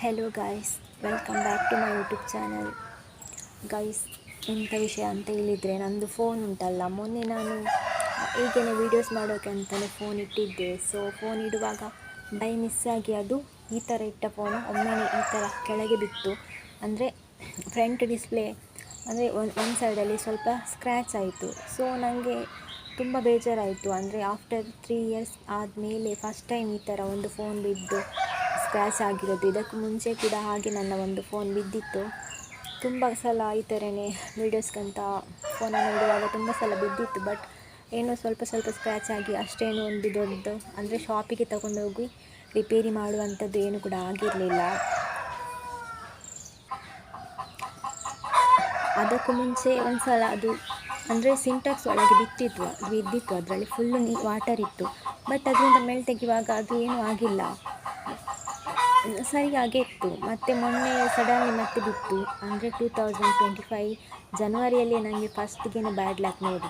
Hello guys welcome back to my YouTube channel guys ಎಂಥ ವಿಷಯ ಅಂತ ಹೇಳಿದರೆ ನಂದು ಫೋನ್ ಉಂಟಲ್ಲ. ಮೊನ್ನೆ ನಾನು ಈಗೇನೆ ವೀಡಿಯೋಸ್ ಮಾಡೋಕ್ಕೆ ಅಂತಲೇ ಫೋನ್ ಇಟ್ಟಿದ್ದೆ. ಸೊ ಫೋನ್ ಇಡುವಾಗ ಬೈ ಮಿಸ್ ಆಗಿ ಅದು ಈ ಥರ ಇಟ್ಟ ಫೋನು ಒಮ್ಮೆ ಈ ಥರ ಕೆಳಗೆ ಬಿತ್ತು. ಅಂದರೆ ಫ್ರಂಟ್ ಡಿಸ್ಪ್ಲೇ ಅಂದರೆ ಒಂದು ಒಂದು ಸೈಡಲ್ಲಿ ಸ್ವಲ್ಪ ಸ್ಕ್ರ್ಯಾಚ್ ಆಯಿತು. ಸೊ ನನಗೆ ತುಂಬ ಬೇಜಾರಾಯಿತು. ಅಂದರೆ ಆಫ್ಟರ್ ತ್ರೀ ಇಯರ್ಸ್ ಆದಮೇಲೆ ಫಸ್ಟ್ ಟೈಮ್ ಈ ಥರ ಒಂದು ಫೋನ್ ಬಿದ್ದು ಸ್ಕ್ರ್ಯಾಚ್ ಆಗಿರೋದು. ಇದಕ್ಕೂ ಮುಂಚೆ ಕೂಡ ಹಾಗೆ ನನ್ನ ಒಂದು ಫೋನ್ ಬಿದ್ದಿತ್ತು. ತುಂಬ ಸಲ ಈ ಥರನೇ ವೀಡಿಯೋಸ್ಗಂತ ಫೋನನ್ನು ಇಡುವಾಗ ತುಂಬ ಸಲ ಬಿದ್ದಿತ್ತು. ಬಟ್ ಏನೋ ಸ್ವಲ್ಪ ಸ್ವಲ್ಪ ಸ್ಕ್ರ್ಯಾಚ್ ಆಗಿ ಅಷ್ಟೇನು ಒಂದು ದೊಡ್ಡದು, ಅಂದರೆ ಶಾಪಿಗೆ ತಗೊಂಡೋಗಿ ರಿಪೇರಿ ಮಾಡುವಂಥದ್ದು ಏನು ಕೂಡ ಆಗಿರಲಿಲ್ಲ. ಅದಕ್ಕೂ ಮುಂಚೆ ಒಂದು ಸಲ ಅದು, ಅಂದರೆ ಸಿಂಟೆಕ್ಸ್ ಒಳಗೆ ಬಿತ್ತಿತ್ತು ಬಿದ್ದಿತ್ತು. ಅದರಲ್ಲಿ ಫುಲ್ಲು ನೀ ವಾಟರ್ ಇತ್ತು. ಬಟ್ ಅದರಿಂದ ಮೇಲೆ ತೆಗೆಯುವಾಗ ಅದು ಏನೂ ಆಗಿಲ್ಲ. ಸರಿ ಹಾಗೆ ಇತ್ತು ಮತ್ತು ಮೊನ್ನೆ ಸಡನ್ಲಿ ಮತ್ತೆ ಬಿತ್ತು. ಅಂದರೆ ಟೂ ತೌಸಂಡ್ ಟ್ವೆಂಟಿ ಫೈವ್ ಜನವರಿಯಲ್ಲಿ ನನಗೆ ಫಸ್ಟಿಗೆ ಬ್ಯಾಡ್ ಲಕ್ ನೋಡಿ.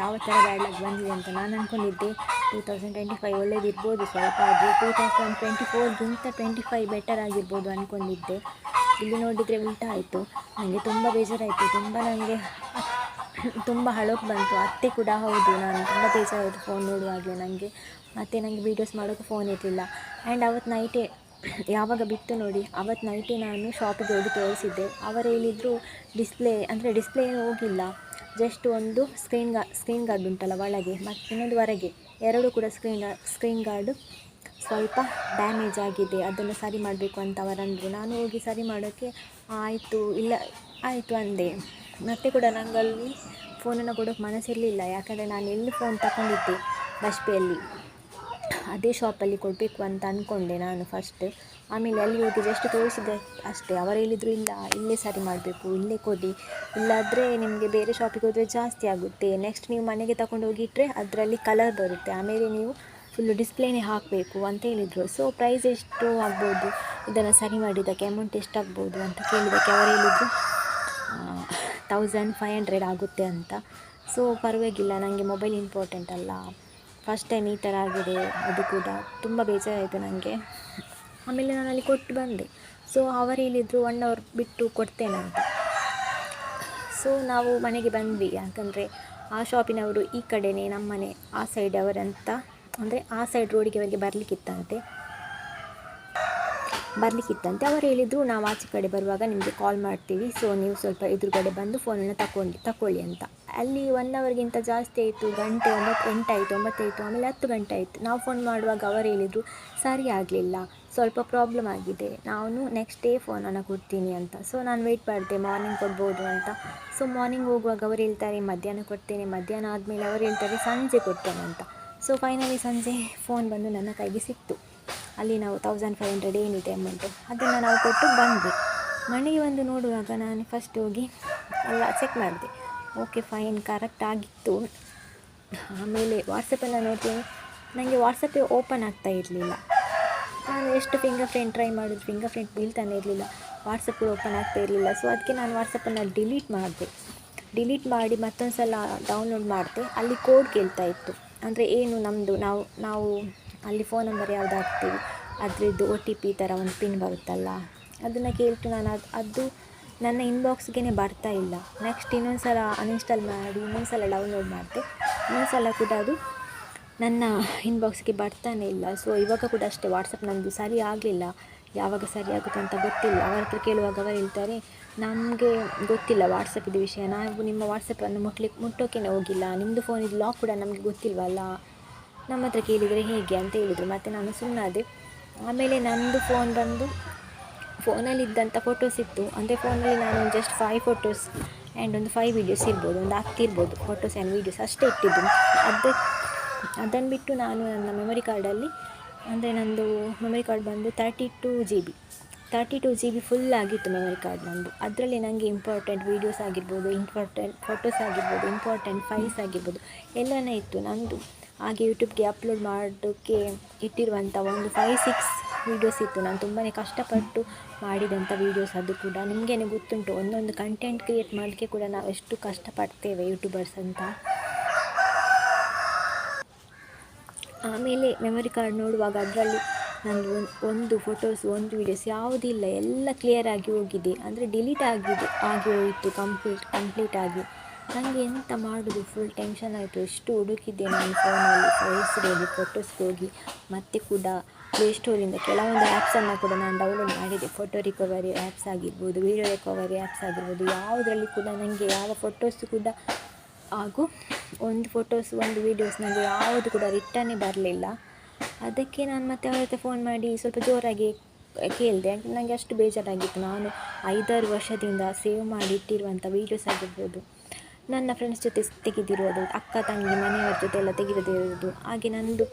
ಯಾವ ಥರ ಬ್ಯಾಡ್ ಲಕ್ ಬಂದಿದೆ ಅಂತ ನಾನು ಅಂದ್ಕೊಂಡಿದ್ದೆ ಟೂ ತೌಸಂಡ್ ಟ್ವೆಂಟಿ ಫೈವ್ ಒಳ್ಳೇದಿರ್ಬೋದು. ಸ್ವಲ್ಪ ಆದರೆ ಟೂ ತೌಸಂಡ್ ಟ್ವೆಂಟಿ ಫೋರ್ಗಿಂತ ಟ್ವೆಂಟಿ ಫೈವ್ ಬೆಟರ್ ಆಗಿರ್ಬೋದು ಅಂದ್ಕೊಂಡಿದ್ದೆ ಇಲ್ಲಿ ನೋಡಿದರೆ ಉಲ್ಟಾ ಆಯಿತು. ನನಗೆ ತುಂಬ ಬೇಜಾರಾಯಿತು. ತುಂಬ ನನಗೆ ತುಂಬ ಹಳೋಕೆ ಬಂತು. ಅತ್ತೆ ಕೂಡ ಹೌದು, ನಾನು ತುಂಬ ಬೇಜಾರಾಯಿತು ಫೋನ್ ನೋಡುವಾಗಲೇ ನನಗೆ ಮತ್ತು ನನಗೆ ವೀಡಿಯೋಸ್ ಮಾಡೋಕ್ಕೆ ಫೋನ್ ಇರಲಿಲ್ಲ. ಆ್ಯಂಡ್ ಅವತ್ತು ನೈಟೇ ಯಾವಾಗ ಬಿತ್ತು ನೋಡಿ ಅವತ್ತು ನೈಟೇ ನಾನು ಶಾಪಿಗೆ ಹೋಗಿ ತೋರಿಸಿದ್ದೆ. ಅವರು ಹೇಳಿದರು ಡಿಸ್ಪ್ಲೇ ಅಂದರೆ ಡಿಸ್ಪ್ಲೇ ಹೋಗಿಲ್ಲ. ಜಸ್ಟ್ ಒಂದು ಸ್ಕ್ರೀನ್ ಗಾ ಸ್ಕ್ರೀನ್ ಗಾರ್ಡ್ ಉಂಟಲ್ಲ ಒಳಗೆ, ಮತ್ತು ಇನ್ನೊಂದು ಹೊರಗೆ. ಎರಡು ಕೂಡ ಸ್ಕ್ರೀನ್ ಸ್ಕ್ರೀನ್ ಗಾರ್ಡು ಸ್ವಲ್ಪ ಡ್ಯಾಮೇಜ್ ಆಗಿದೆ. ಅದನ್ನು ಸರಿ ಮಾಡಬೇಕು ಅಂತ ಅವರಂದರು. ನಾನು ಹೋಗಿ ಸರಿ ಮಾಡೋಕ್ಕೆ ಆಯಿತು, ಇಲ್ಲ, ಆಯಿತು ಅಂದೆ. ಮತ್ತೆ ಕೂಡ ನನಗಲ್ಲಿ ಫೋನನ್ನು ಕೊಡೋಕ್ಕೆ ಮನಸ್ಸಿರಲಿಲ್ಲ. ಯಾಕಂದರೆ ನಾನು ಎಲ್ಲಿ ಫೋನ್ ತಗೊಂಡಿದ್ದೆ ಬಸ್ಪೆಯಲ್ಲಿ ಅದೇ ಶಾಪಲ್ಲಿ ಕೊಡಬೇಕು ಅಂತ ಅಂದ್ಕೊಂಡೆ ನಾನು ಫಸ್ಟ್ ಆಮೇಲೆ ಅಲ್ಲಿ ಹೋಗಿ ಜಸ್ಟ್ ತೋರಿಸಿದೆ ಅಷ್ಟೇ. ಅವರು ಹೇಳಿದರು, ಇಲ್ಲ, ಇಲ್ಲೇ ಸರಿ ಮಾಡಬೇಕು, ಇಲ್ಲೇ ಕೊಡಿ. ಇಲ್ಲಾದರೆ ನಿಮಗೆ ಬೇರೆ ಶಾಪಿಗೆ ಹೋದರೆ ಜಾಸ್ತಿ ಆಗುತ್ತೆ. ನೆಕ್ಸ್ಟ್ ನೀವು ಮನೆಗೆ ತಗೊಂಡು ಹೋಗಿಟ್ರೆ ಅದರಲ್ಲಿ ಕಲರ್ ಬರುತ್ತೆ. ಆಮೇಲೆ ನೀವು ಫುಲ್ಲು ಡಿಸ್ಪ್ಲೇನೇ ಹಾಕಬೇಕು, ಅಂತ ಹೇಳಿದರು. ಸೊ ಪ್ರೈಸ್ ಎಷ್ಟು ಆಗ್ಬೋದು? ಇದನ್ನು ಸರಿ ಮಾಡಿದ್ದಕ್ಕೆ ಅಮೌಂಟ್ ಎಷ್ಟಾಗ್ಬೋದು ಅಂತ ಕೇಳಿದ್ದಕ್ಕೆ ಅವರು ಹೇಳಿದರು ತೌಸಂಡ್ ಫೈವ್ ಹಂಡ್ರೆಡ್ ಆಗುತ್ತೆ ಅಂತ. ಸೊ ಪರವಾಗಿಲ್ಲ ನನಗೆ ಮೊಬೈಲ್ ಇಂಪಾರ್ಟೆಂಟ್ ಅಲ್ಲ. ಫಸ್ಟ್ ಟೈಮ್ ಈ ಥರ ಆಗಿದೆ, ಅದು ಕೂಡ ತುಂಬ ಬೇಜಾರಾಯಿತು ನನಗೆ ಆಮೇಲೆ ನಾನು ಅಲ್ಲಿ ಕೊಟ್ಟು ಬಂದೆ. ಸೊ ಅವರು ಹೇಳಿದರು ಒನ್ ಅವರ್ ಬಿಟ್ಟು ಕೊಡ್ತೇನೆ ಅಂತ. ಸೊ ನಾವು ಮನೆಗೆ ಬಂದ್ವಿ. ಯಾಕಂದರೆ ಆ ಶಾಪಿನವರು ಈ ಕಡೆನೇ ನಮ್ಮನೆ ಆ ಸೈಡ್ ಅವರಂತ, ಅಂದರೆ ಆ ಸೈಡ್ ರೋಡಿಗೆ ಅವರಿಗೆ ಬರಲಿಕ್ಕಿತ್ತಂತೆ. ಬರಲಿಕ್ಕಿತ್ತಂತೆ. ಅವರು ಹೇಳಿದರು, ನಾವು ಆಚೆ ಕಡೆ ಬರುವಾಗ ನಿಮಗೆ ಕಾಲ್ ಮಾಡ್ತೀವಿ. ಸೊ ನೀವು ಸ್ವಲ್ಪ ಎದುರುಗಡೆ ಬಂದು ಫೋನನ್ನು ತಗೊಂಡು ತಗೊಳ್ಳಿ ಅಂತ. ಅಲ್ಲಿ ಒನ್ ಅವರ್ಗಿಂತ ಜಾಸ್ತಿ ಆಯಿತು, ಗಂಟೆ ಒಂಬತ್ತು, ಎಂಟಾಯಿತು, ಒಂಬತ್ತಾಯಿತು, ಆಮೇಲೆ ಹತ್ತು ಗಂಟೆ ಆಯಿತು. ನಾವು ಫೋನ್ ಮಾಡುವಾಗ ಅವರು ಹೇಳಿದರು, ಸರಿ ಆಗಲಿಲ್ಲ, ಸ್ವಲ್ಪ ಪ್ರಾಬ್ಲಮ್ ಆಗಿದೆ, ನಾನು ನೆಕ್ಸ್ಟ್ ಡೇ ಫೋನನ್ನು ಕೊಡ್ತೀನಿ ಅಂತ. ಸೊ ನಾನು ವೆಯ್ಟ್ ಮಾಡಿದೆ ಮಾರ್ನಿಂಗ್ ಕೊಡ್ಬೋದು ಅಂತ. ಸೊ ಮಾರ್ನಿಂಗ್ ಹೋಗುವಾಗ ಅವರು ಹೇಳ್ತಾರೆ, ಮಧ್ಯಾಹ್ನ ಕೊಡ್ತೇನೆ, ಮಧ್ಯಾಹ್ನ ಆದಮೇಲೆ ಅವರು ಹೇಳ್ತಾರೆ, ಸಂಜೆ ಕೊಡ್ತೇನೆ ಅಂತ. ಸೊ ಫೈನಲಿ ಸಂಜೆ ಫೋನ್ ಬಂದು ನನ್ನ ಕೈಗೆ ಸಿಕ್ತು. ಅಲ್ಲಿ ನಾವು ತೌಸಂಡ್ ಫೈವ್ ಹಂಡ್ರೆಡ್ ಏನಿದೆ ಅಮೌಂಟು ಅದನ್ನು ನಾವು ಕೊಟ್ಟು ಬಂದ್ವಿ. ಮನೆಗೆ ಬಂದು ನೋಡುವಾಗ ನಾನು ಫಸ್ಟ್ ಹೋಗಿ ಎಲ್ಲ ಚೆಕ್ ಮಾಡಿದೆ. Okay, fine. ಕರೆಕ್ಟ್ ಆಗಿತ್ತು. ಆಮೇಲೆ ವಾಟ್ಸಪ್ಪನ್ನು ನೋಡ್ತೀನಿ. ನನಗೆ ವಾಟ್ಸಪ್ಪೇ ಓಪನ್ ಆಗ್ತಾ ಇರಲಿಲ್ಲ. ನಾನು ಎಷ್ಟು ಫಿಂಗರ್ ಪ್ರಿಂಟ್ ಟ್ರೈ ಮಾಡಿದ್ರು ಫಿಂಗರ್ ಪ್ರಿಂಟ್ ಬೀಳ್ತಾನೆ ಇರಲಿಲ್ಲ. ವಾಟ್ಸಪ್ಪು ಓಪನ್ ಆಗ್ತಾ ಇರಲಿಲ್ಲ. ಸೊ ಅದಕ್ಕೆ ನಾನು ವಾಟ್ಸಪ್ಪನ್ನು ಡಿಲೀಟ್ ಮಾಡಿದೆ. ಡಿಲೀಟ್ ಮಾಡಿ ಮತ್ತೊಂದು ಸಲ ಡೌನ್ಲೋಡ್ ಮಾಡಿದೆ. ಅಲ್ಲಿ ಕೋಡ್ ಕೇಳ್ತಾ ಇತ್ತು. ಅಂದರೆ ಏನು ನಮ್ಮದು ನಾವು ನಾವು ಅಲ್ಲಿ ಫೋನ್ ನಂಬರ್ ಯಾವ್ದು ಹಾಕ್ತೀವಿ? ಅದರದ್ದು ಒ ಟಿ ಪಿ ಥರ ಒಂದು ಪಿನ್ ಬರುತ್ತಲ್ಲ. ಅದನ್ನು ಕೇಳ್ತು ನಾನು. ಅದು ಅದು ನನ್ನ ಇನ್ಬಾಕ್ಸ್ಗೆ ಬರ್ತಾ ಇಲ್ಲ. ನೆಕ್ಸ್ಟ್ ಇನ್ನೊಂದು ಸಲ ಅನ್ಇನ್ಸ್ಟಾಲ್ ಮಾಡಿ ಇನ್ನೊಂದು ಸಲ ಡೌನ್ಲೋಡ್ ಮಾಡಿದೆ. ಇನ್ನೊಂದು ಸಲ ಕೂಡ ಅದು ನನ್ನ ಇನ್ಬಾಕ್ಸ್ಗೆ ಬರ್ತಾನೆ ಇಲ್ಲ. ಸೊ ಇವಾಗ ಕೂಡ ಅಷ್ಟೇ ವಾಟ್ಸಪ್ ನಮ್ಮದು ಸರಿ ಆಗಲಿಲ್ಲ. ಯಾವಾಗ ಸರಿ ಆಗುತ್ತೆ ಅಂತ ಗೊತ್ತಿಲ್ಲ. ಅವರ ಹತ್ರ ಕೇಳುವಾಗ ಅವರು ಹೇಳ್ತಾರೆ, ನಮಗೆ ಗೊತ್ತಿಲ್ಲ ವಾಟ್ಸಪ್ಪಿದ ವಿಷಯ. ನಾವು ನಿಮ್ಮ ವಾಟ್ಸಪ್ಪನ್ನು ಮುಟ್ಲಿಕ್ಕೆ ಮುಟ್ಟೋಕೆ ಹೋಗಿಲ್ಲ. ನಿಮ್ಮದು ಇದು ಲಾಕ್ ಕೂಡ ನಮಗೆ ಗೊತ್ತಿಲ್ವಲ್ಲ? ನಮ್ಮ ಹತ್ರ ಕೇಳಿದರೆ ಹೇಗೆ ಅಂತ ಹೇಳಿದರು. ಮತ್ತು ನಾನು ಸುಮ್ಮನಾದೆ ಆಮೇಲೆ ನನ್ನದು ಫೋನ್ ಬಂದು ಫೋನಲ್ಲಿದ್ದಂಥ ಫೋಟೋಸ್ ಇತ್ತು. ಅಂದರೆ ಫೋನಲ್ಲಿ ನಾನು ಜಸ್ಟ್ ಫೈವ್ ಫೋಟೋಸ್ ಆ್ಯಂಡ್ ಒಂದು ಫೈವ್ ವೀಡಿಯೋಸ್ ಇರ್ಬೋದು, ಒಂದು ಹತ್ತಿರ್ಬೋದು ಫೋಟೋಸ್ ಆ್ಯಂಡ್ ವೀಡಿಯೋಸ್ ಅಷ್ಟೇ ಇಟ್ಟಿದ್ದು ಅದು ಅದನ್ನು ಬಿಟ್ಟು ನಾನು ನನ್ನ ಮೆಮೊರಿ ಕಾರ್ಡಲ್ಲಿ ಅಂದರೆ ನಂದು ಮೆಮೊರಿ ಕಾರ್ಡ್ ಬಂದು thirty two G B thirty two G B full ಆಗಿತ್ತು ಮೆಮೊರಿ ಕಾರ್ಡ್ ನಂದು. ಅದರಲ್ಲಿ ನನಗೆ ಇಂಪಾರ್ಟೆಂಟ್ ವೀಡಿಯೋಸ್ ಆಗಿರ್ಬೋದು ಇಂಪಾರ್ಟೆಂಟ್ ಫೋಟೋಸ್ ಆಗಿರ್ಬೋದು ಇಂಪಾರ್ಟೆಂಟ್ ಫೈಲ್ಸ್ ಆಗಿರ್ಬೋದು, ಎಲ್ಲನೇ ಇತ್ತು ನಂದು. ಹಾಗೆ ಯೂಟ್ಯೂಬ್ಗೆ ಅಪ್ಲೋಡ್ ಮಾಡೋಕ್ಕೆ ಇಟ್ಟಿರುವಂಥ ಒಂದು ಫೈವ್ ಸಿಕ್ಸ್ ವೀಡಿಯೋಸ್ ಇತ್ತು. ನಾನು ತುಂಬಾ ಕಷ್ಟಪಟ್ಟು ಮಾಡಿದಂಥ ವೀಡಿಯೋಸ್ ಅದು ಕೂಡ. ನಿಮಗೇ ಗೊತ್ತುಂಟು? ಒಂದೊಂದು ಕಂಟೆಂಟ್ ಕ್ರಿಯೇಟ್ ಮಾಡಲಿಕ್ಕೆ ಕೂಡ ನಾವು ಎಷ್ಟು ಕಷ್ಟಪಡ್ತೇವೆ ಯೂಟ್ಯೂಬರ್ಸ್ ಅಂತ. ಆಮೇಲೆ ಮೆಮೊರಿ ಕಾರ್ಡ್ ನೋಡುವಾಗ ಅದರಲ್ಲಿ ನಂದು ಒಂದು ಒಂದು ಫೋಟೋಸ್ ಒಂದು ವೀಡಿಯೋಸ್ ಯಾವುದಿಲ್ಲ ಎಲ್ಲ ಕ್ಲಿಯರ್ ಆಗಿ ಹೋಗಿದೆ. ಅಂದರೆ ಡಿಲೀಟ್ ಆಗಿದೆ, ಆಗಿ ಹೋಯಿತು ಕಂಪ್ಲೀಟ್ ಕಂಪ್ಲೀಟ್ ಆಗಿ. ನನಗೆ ಎಂತ ಮಾಡೋದು? ಫುಲ್ ಟೆನ್ಷನ್ ಆಯಿತು. ಎಷ್ಟು ಹುಡುಕಿದ್ದೆ ನಾನು ಫೋನಲ್ಲಿ ಹೋಗಿ ಫೋಟೋಸ್ಗೆ ಹೋಗಿ. ಮತ್ತೆ ಕೂಡ ಪ್ಲೇ ಸ್ಟೋರಿಂದ ಕೆಲವೊಂದು ಆ್ಯಪ್ಸನ್ನು ಕೂಡ ನಾನು ಡೌನ್ಲೋಡ್ ಮಾಡಿದೆ. ಫೋಟೋ ರಿಕವರಿ ಆ್ಯಪ್ಸ್ ಆಗಿರ್ಬೋದು ವೀಡಿಯೋ ರಿಕವರಿ ಆ್ಯಪ್ಸ್ ಆಗಿರ್ಬೋದು. ಯಾವುದರಲ್ಲಿ ಕೂಡ ನನಗೆ ಯಾವ ಫೋಟೋಸ್ ಕೂಡ ಹಾಗೂ ಒಂದು ಫೋಟೋಸ್ ಒಂದು ವೀಡಿಯೋಸ್ ನನಗೆ ಯಾವುದು ಕೂಡ ರಿಟರ್ನೇ ಬರಲಿಲ್ಲ. ಅದಕ್ಕೆ ನಾನು ಮತ್ತೆ ಅವ್ರ ಫೋನ್ ಮಾಡಿ ಸ್ವಲ್ಪ ಜೋರಾಗಿ ಕೇಳಿದೆ. ನನಗೆ ಅಷ್ಟು ಬೇಜಾರಾಗಿತ್ತು. ನಾನು ಐದಾರು ವರ್ಷದಿಂದ ಸೇವ್ ಮಾಡಿ ಇಟ್ಟಿರುವಂಥ ವೀಡಿಯೋಸ್ ಆಗಿರ್ಬೋದು. ನನ್ನ ಫ್ರೆಂಡ್ಸ್ ಜೊತೆ ತೆಗೆದಿರೋದು, ಅಕ್ಕ, ತಂಗಿ, ಮನೆಯವ್ರ ಜೊತೆ ಎಲ್ಲ ತೆಗೆದಿರೋದು, ಹಾಗೆ ನನ್ನದು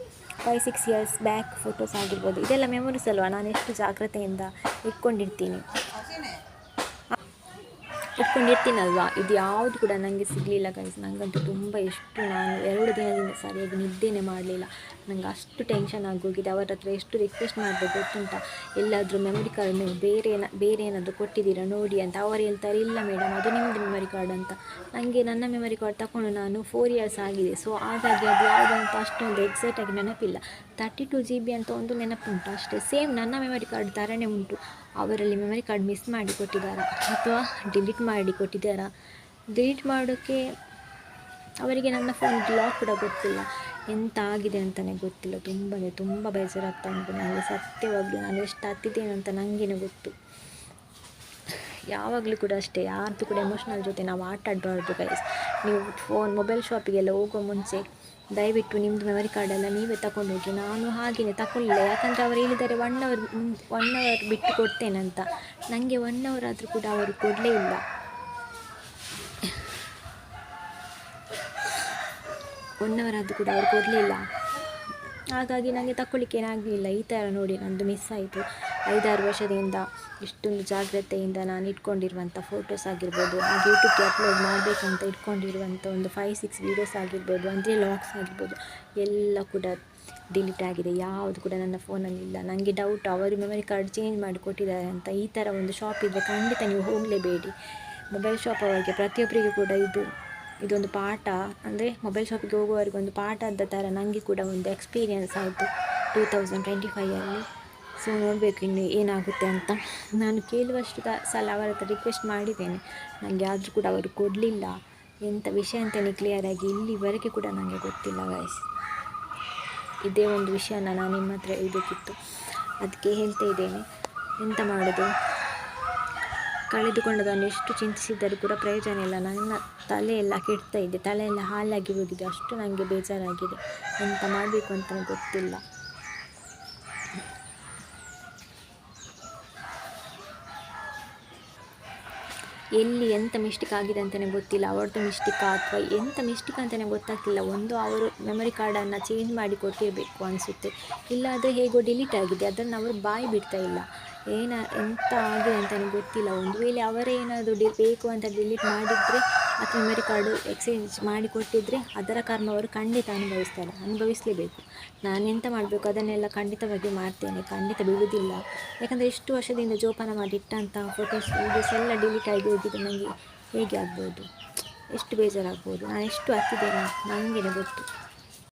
five six years back photos ಆಗಿರ್ಬೋದು. ಇದೆಲ್ಲ ಮೆಮೊರೀಸ್ ಅಲ್ವಾ? ನಾನು ಎಷ್ಟು ಜಾಗ್ರತೆಯಿಂದ ಇಟ್ಕೊಂಡಿರ್ತೀನಿ. ಇಟ್ಕೊಂಡಿರ್ತೀನಲ್ವಾ ಇದು ಯಾವುದು ಕೂಡ ನನಗೆ ಸಿಗಲಿಲ್ಲ ಗೈಸ್ ನನಗಂತೂ ತುಂಬ ಎಷ್ಟು ನಾನು ಎರಡು ದಿನದಿಂದ ಸರಿಯಾಗಿ ನಿದ್ದೆನೇ ಮಾಡಲಿಲ್ಲ. ನನಗೆ ಅಷ್ಟು ಟೆನ್ಷನ್ ಆಗೋಗಿದೆ ಅವರ ಹತ್ರ ಎಷ್ಟು ರಿಕ್ವೆಸ್ಟ್ ಮಾಡಬೇಕು ಗೊತ್ತುಂಟ? ಎಲ್ಲಾದರೂ ಮೆಮೊರಿ ಕಾರ್ಡ್ ನೀವು ಬೇರೆ ಬೇರೆ ಏನಾದರೂ ಕೊಟ್ಟಿದ್ದೀರಾ? ನೋಡಿ ಅಂತ. ಅವರು ಹೇಳ್ತಾರೆ, ಇಲ್ಲ ಮೇಡಮ್ ಅದು ನಿಮ್ಮದು ಮೆಮೊರಿ ಕಾರ್ಡ್ ಅಂತ. ನನಗೆ ನನ್ನ ಮೆಮೊರಿ ಕಾರ್ಡ್ ತಗೊಂಡು ನಾನು ಫೋರ್ ಇಯರ್ಸ್ ಆಗಿದೆ. ಸೊ ಹಾಗಾಗಿ ಅದು ಯಾವುದಂತ ಅಷ್ಟೊಂದು ಎಕ್ಸಾಕ್ಟಾಗಿ ನೆನಪಿಲ್ಲ. ತರ್ಟಿ ಟು ಜಿ ಬಿ ಅಂತ ಒಂದು ನೆನಪುಂಟು ಅಷ್ಟೇ, ಸೇಮ್ ನನ್ನ ಮೆಮೊರಿ ಕಾರ್ಡ್ ಥರನೇ ಉಂಟು. ಅವರಲ್ಲಿ ಮೆಮೊರಿ ಕಾರ್ಡ್ ಮಿಸ್ ಮಾಡಿ ಕೊಟ್ಟಿದ್ದಾರಾ ಅಥವಾ ಡಿಲೀಟ್ ಮಾಡಿ ಕೊಟ್ಟಿದ್ದಾರಾ? ಡಿಲೀಟ್ ಮಾಡೋಕ್ಕೆ ಅವರಿಗೆ ನನ್ನ ಫೋನ್ ಲಾಕ್ ಕೂಡ ಗೊತ್ತಿಲ್ಲ. ಎಂತ ಆಗಿದೆ ಅಂತಲೇ ಗೊತ್ತಿಲ್ಲ. ತುಂಬಾ ತುಂಬ ಬೇಜಾರಾಗ್ತಾ ಉಂಟು. ನನಗೆ ಸತ್ಯವಾಗಲೂ ನಾನು ಎಷ್ಟು ಹತ್ತಿದ್ದೇನೆ ಅಂತ ನನಗೇನೆ ಗೊತ್ತು. ಯಾವಾಗಲೂ ಕೂಡ ಅಷ್ಟೇ, ಯಾರ್ದು ಕೂಡ ಎಮೋಷ್ನಲ್ ಜೊತೆ ನಾವು ಆಟ ಆಡಬಾರ್ದು ಗೈಸ್ ನೀವು ಫೋನ್ ಮೊಬೈಲ್ ಶಾಪಿಗೆಲ್ಲ ಹೋಗೋ ಮುಂಚೆ ದಯವಿಟ್ಟು ನಿಮ್ಮದು ಮೆಮರಿ ಕಾರ್ಡೆಲ್ಲ ನೀವೇ ತಗೊಂಡು ಹೋಗಿ ನಾನು ಹಾಗೆಯೇ ತಗೊಳ್ಳಿಲ್ಲ ಯಾಕಂದರೆ ಅವರು ಹೇಳಿದ್ದಾರೆ ಒನ್ ಅವರ್ ಒನ್ ಅವರ್ ಬಿಟ್ಟು ಕೊಡ್ತೇನಂತ ನನಗೆ ಒನ್ ಅವರ್ ಆದರೂ ಕೂಡ ಅವರು ಕೊಡಲೇ ಇಲ್ಲ. ಒನ್ ಅವರ್ ಆದರೂ ಕೂಡ ಅವರು ಕೊಡಲಿಲ್ಲ ಹಾಗಾಗಿ ನನಗೆ ತಗೊಳ್ಳಿಕ್ಕೆ ಏನಾಗಲಿಲ್ಲ. ಈ ಥರ ನೋಡಿ ನಂದು ಮಿಸ್ ಆಯಿತು. ಐದಾರು ವರ್ಷದಿಂದ ಇಷ್ಟೊಂದು ಜಾಗ್ರತೆಯಿಂದ ನಾನು ಇಟ್ಕೊಂಡಿರುವಂಥ ಫೋಟೋಸ್ ಆಗಿರ್ಬೋದು, ಹಾಗೆ ಯೂಟ್ಯೂಬ್ಗೆ ಅಪ್ಲೋಡ್ ಮಾಡಬೇಕಂತ ಇಟ್ಕೊಂಡಿರುವಂಥ ಒಂದು ಫೈವ್ ಸಿಕ್ಸ್ ವೀಡಿಯೋಸ್ ಆಗಿರ್ಬೋದು, ಅಂದರೆ ಲಾಕ್ಸ್ ಆಗಿರ್ಬೋದು, ಎಲ್ಲ ಕೂಡ ಡಿಲೀಟ್ ಆಗಿದೆ. ಯಾವುದು ಕೂಡ ನನ್ನ ಫೋನಲ್ಲಿಲ್ಲ ನನಗೆ ಡೌಟ್ ಅವರು ಮೆಮೊರಿ ಕಾರ್ಡ್ ಚೇಂಜ್ ಮಾಡಿ ಕೊಟ್ಟಿದ್ದಾರೆ ಅಂತ ಈ ಥರ ಒಂದು ಶಾಪ್ ಇದ್ದರೆ ಖಂಡಿತ ನೀವು ಹೋಗಲೇಬೇಡಿ. ಮೊಬೈಲ್ ಶಾಪ್ ಅವರಿಗೆ ಪ್ರತಿಯೊಬ್ಬರಿಗೂ ಕೂಡ ಇದು, ಇದೊಂದು ಪಾಠ. ಅಂದರೆ ಮೊಬೈಲ್ ಶಾಪಿಗೆ ಹೋಗುವವರಿಗೆ ಒಂದು ಪಾಠ ಅಂತ ಥರ ನನಗೆ ಕೂಡ ಒಂದು ಎಕ್ಸ್ಪೀರಿಯನ್ಸ್ ಆಯಿತು. ಟೂ ತೌಸಂಡ್ ಟ್ವೆಂಟಿ ಫೈಯಲ್ಲಿ ಸೊ ನೋಡಬೇಕು ಇನ್ನು ಏನಾಗುತ್ತೆ ಅಂತ. ನಾನು ಕೇಳುವಷ್ಟು ಸಲ ಅವರ ಹತ್ರ ರಿಕ್ವೆಸ್ಟ್ ಮಾಡಿದ್ದೇನೆ. ನನಗೆ ಆದರೂ ಕೂಡ ಅವರು ಕೊಡಲಿಲ್ಲ. ಎಂಥ ವಿಷಯ ಅಂತಲೇ ಕ್ಲಿಯರಾಗಿ ಇಲ್ಲಿವರೆಗೆ ಕೂಡ ನನಗೆ ಗೊತ್ತಿಲ್ಲ ವಯಸ್ಸು ಇದೇ ಒಂದು ವಿಷಯನ ನಾನು ನಿಮ್ಮ ಹತ್ರ ಹೇಳ್ಬೇಕಿತ್ತು. ಅದಕ್ಕೆ ಹೇಳ್ತಾ ಇದ್ದೇನೆ. ಎಂತ ಮಾಡೋದು? ಕಳೆದುಕೊಂಡದನ್ನು ಎಷ್ಟು ಚಿಂತಿಸಿದರೂ ಕೂಡ ಪ್ರಯೋಜನ ಇಲ್ಲ. ನನ್ನ ತಲೆಯೆಲ್ಲ ಕೆಡ್ತಾ ಇದೆ. ತಲೆಯೆಲ್ಲ ಹಾಲಾಗಿ ಹೋಗಿದೆ. ಅಷ್ಟು ನನಗೆ ಬೇಜಾರಾಗಿದೆ. ಎಂತ ಮಾಡಬೇಕು ಅಂತ ಗೊತ್ತಿಲ್ಲ. ಎಲ್ಲಿ ಎಂಥ ಮಿಸ್ಟೇಕ್ ಆಗಿದೆ ಅಂತಲೇ ಗೊತ್ತಿಲ್ಲ. ಅವ್ರದ್ದು ಮಿಸ್ಟೇಕ್ ಅಥವಾ ಎಂಥ ಮಿಸ್ಟೇಕ್ ಅಂತಲೇ ಗೊತ್ತಾಗ್ತಿಲ್ಲ. ಒಂದು ಅವರು ಮೆಮೊರಿ ಕಾರ್ಡನ್ನು ಚೇಂಜ್ ಮಾಡಿ ಕೊಟ್ಟಿರಬೇಕು ಅನಿಸುತ್ತೆ. ಇಲ್ಲಾದರೆ ಹೇಗೋ ಡಿಲೀಟ್ ಆಗಿದೆ. ಅದನ್ನು ಅವರು ಬಾಯಿ ಬಿಡ್ತಾ ಇಲ್ಲ. ಏನ, ಎಂಥ ಆಗಿದೆ ಅಂತಲೇ ಗೊತ್ತಿಲ್ಲ. ಒಂದು ವೇಳೆ ಅವರೇ ಏನಾದರೂ ಡಿ, ಬೇಕು ಅಂತ ಡಿಲೀಟ್ ಮಾಡಿದರೆ ಅಥವಾ ಮೆಮರಿ ಕಾರ್ಡು ಎಕ್ಸ್ಚೇಂಜ್ ಮಾಡಿ ಕೊಟ್ಟಿದ್ದರೆ ಅದರ ಕಾರಣ ಅವರು ಖಂಡಿತ ಅನುಭವಿಸ್ತಾರೆ, ಅನುಭವಿಸಲೇಬೇಕು. ನಾನು ಎಂತ ಮಾಡಬೇಕು? ಅದನ್ನೆಲ್ಲ ಖಂಡಿತವಾಗಿ ಮಾಡ್ತೇನೆ. ಖಂಡಿತ ಬಿಡುವುದಿಲ್ಲ. ಯಾಕಂದರೆ ಇಷ್ಟು ವರ್ಷದಿಂದ ಜೋಪಾನ ಮಾಡಿ ಇಟ್ಟಂಥ ಫೋಟೋಸ್ ವೀಡಿಯೋಸ್ ಎಲ್ಲ ಡಿಲೀಟ್ ಆಗಿ ಹೋಗಿದ್ದು ನನಗೆ ಹೇಗೆ ಆಗ್ಬೋದು? ಎಷ್ಟು ಬೇಜಾರಾಗ್ಬೋದು? ನಾನು ಎಷ್ಟು ಹತ್ತಿದ್ದೇನೆ ನನಗೇನೆ ಗೊತ್ತು.